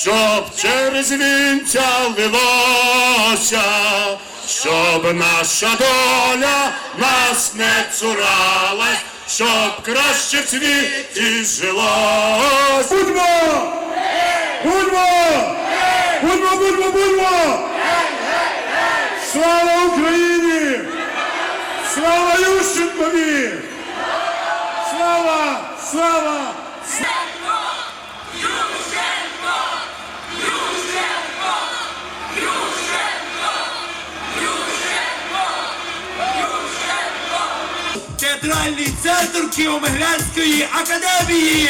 щоб через вінця лилося, щоб наша доля нас не цуралась, щоб краще в світі жилось. Будьмо! Будьмо! Будьмо, будьмо, будьмо! Слава Україні! Слава Ющенкові! Слава! Слава! Театральний центр Києво-Могилянської академії.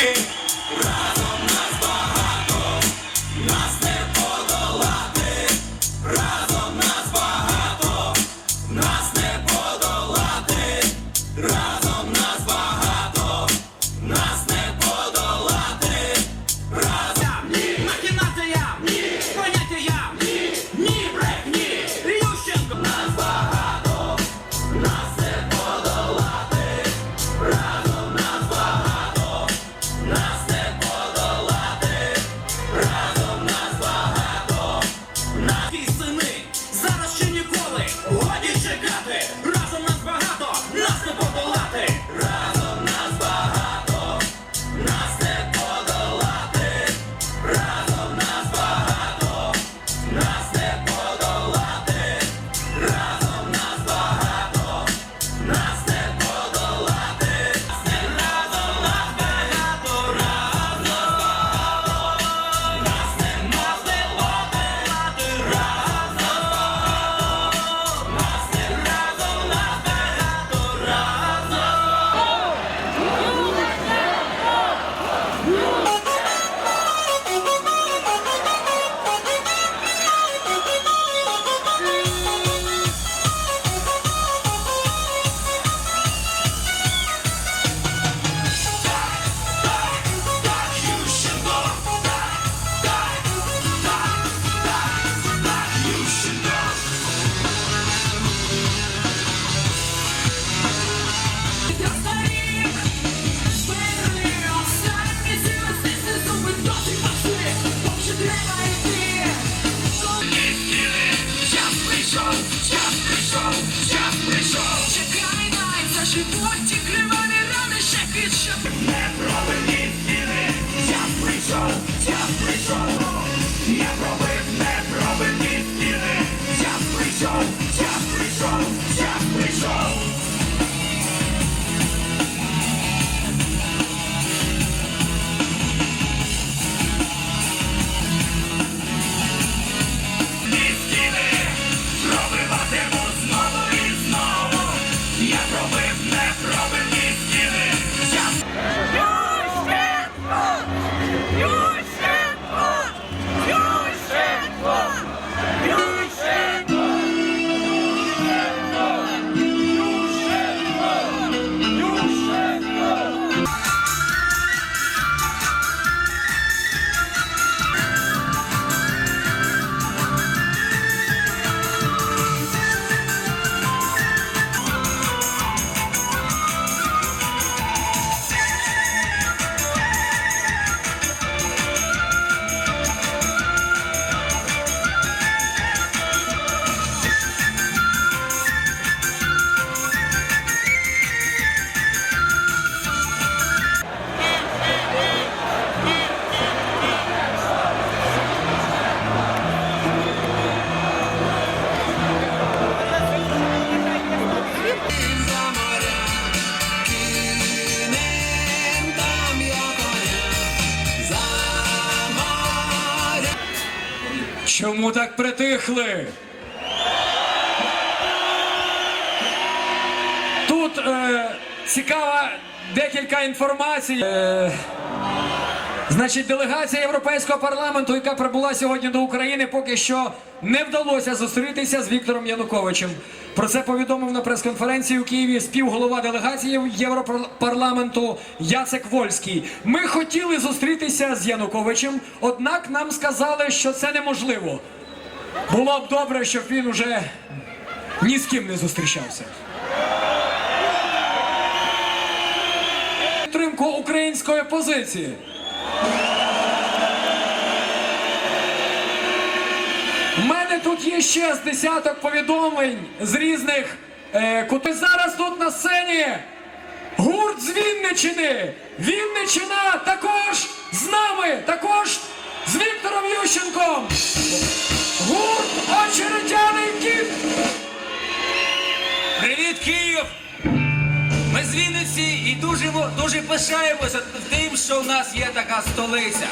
Robin Чому так притихли? Тут е, цікава декілька інформацій. Е, значить, делегація Європейського парламенту, яка прибула сьогодні до України, поки що не вдалося зустрітися з Віктором Януковичем. Про це повідомив на прес-конференції у Києві співголова делегації Європарламенту Яцек Вольський. Ми хотіли зустрітися з Януковичем, однак нам сказали, що це неможливо. Було б добре, щоб він уже ні з ким не зустрічався. Підтримку української позиції. Тут є ще з десяток повідомлень з різних е, кутів. Зараз тут на сцені гурт з Вінничини. Вінничина також з нами, також з Віктором Ющенком. Гурт Очеретяний кіт. Привіт, Київ! Ми з Вінниці і дуже, дуже пишаємося тим, що в нас є така столиця.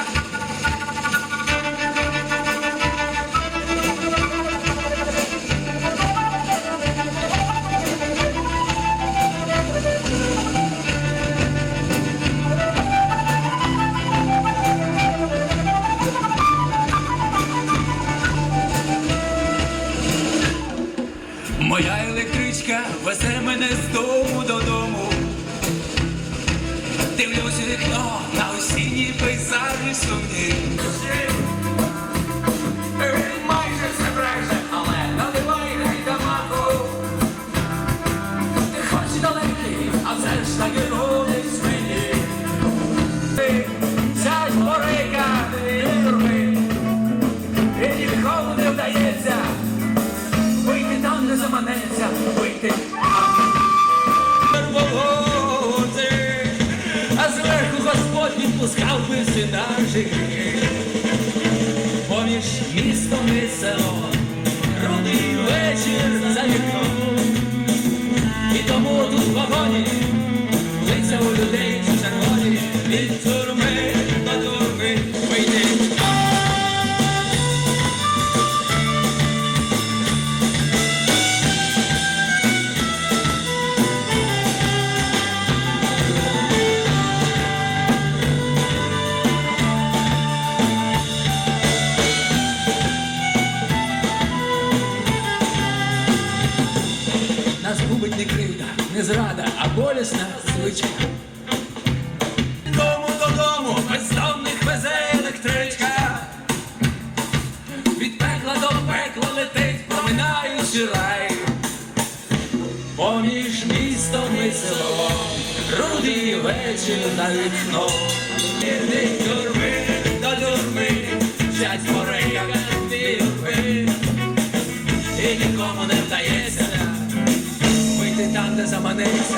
Наші. Поміж містом і селом, рудий вечір за вікном. І тому тут в не зрада, а болісна звичка. Дому додому бездомних везе електричка. Від пекла до пекла летить, проминаючи рай. Поміж містом і селом, рудий вечір на вікно. Від тюрми до тюрми, сядь морейка, вірви. І нікому не вдається там, де заманеться,